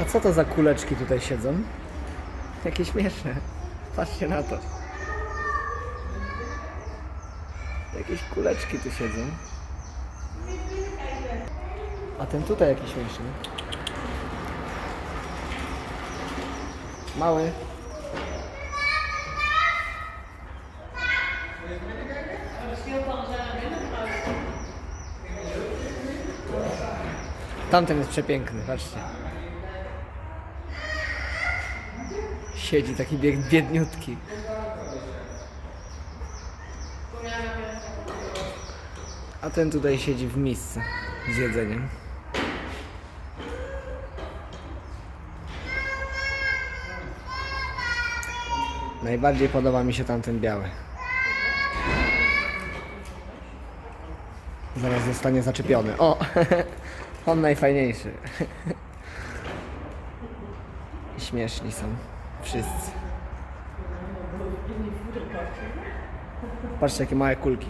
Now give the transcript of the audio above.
A co to za kuleczki tutaj siedzą? Jakie śmieszne. Patrzcie na to. Jakieś kuleczki tu siedzą. A ten tutaj jakiś śmieszny. Mały. Tamten jest przepiękny, patrzcie. Siedzi taki bieg, biedniutki. A ten tutaj siedzi w misce z jedzeniem. Najbardziej podoba mi się tamten biały. Zaraz zostanie zaczepiony. O! On najfajniejszy. Śmieszni są. Wszyscy. Patrzcie jakie małe kulki.